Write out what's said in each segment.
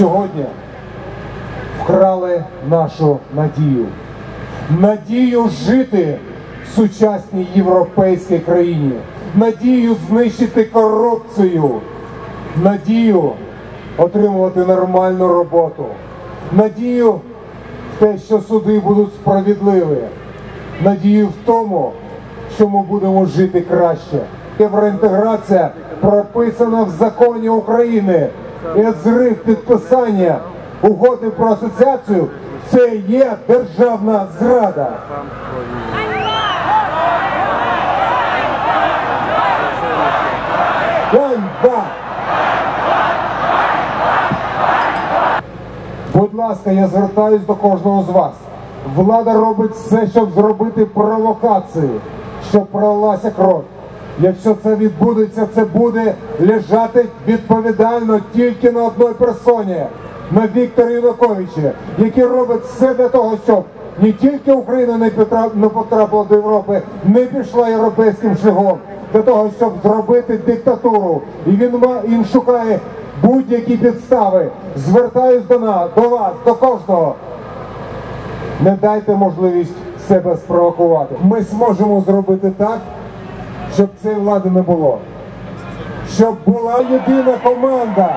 сьогодні вкрали нашу надію. Надію жити в сучасній європейській країні, надію знищити корупцію, надію отримувати нормальну роботу, надію в те, що суди будуть справедливі, надію в тому, що ми будемо жити краще. Євроінтеграція прописана в законі України. Зрив підписання угоди про асоціацію це є державна зрада. Ганьба! Будь ласка, я звертаюсь до кожного з вас. Влада робить все, щоб зробити провокацію, щоб пролилася кров. Якщо це відбудеться, це буде лежати відповідально тільки на одній персоні, на Вікторі Януковичі, який робить все для того, щоб не тільки Україна не потрапила до Європи, не пішла європейським шляхом, для того, щоб зробити диктатуру. І він він шукає будь-які підстави. Звертаюсь до нас, до вас, до кожного. Не дайте можливість себе спровокувати. Ми зможемо зробити так, щоб цієї влади не було. Щоб була єдина команда,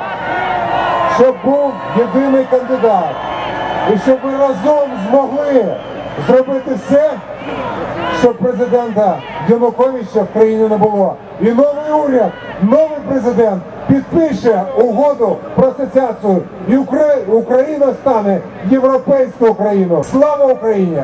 щоб був єдиний кандидат. І щоб ми разом змогли зробити все, щоб президента Януковича в країні не було. І новий уряд, новий президент підпише угоду про асоціацію. І Україна стане європейською Україною. Слава Україні!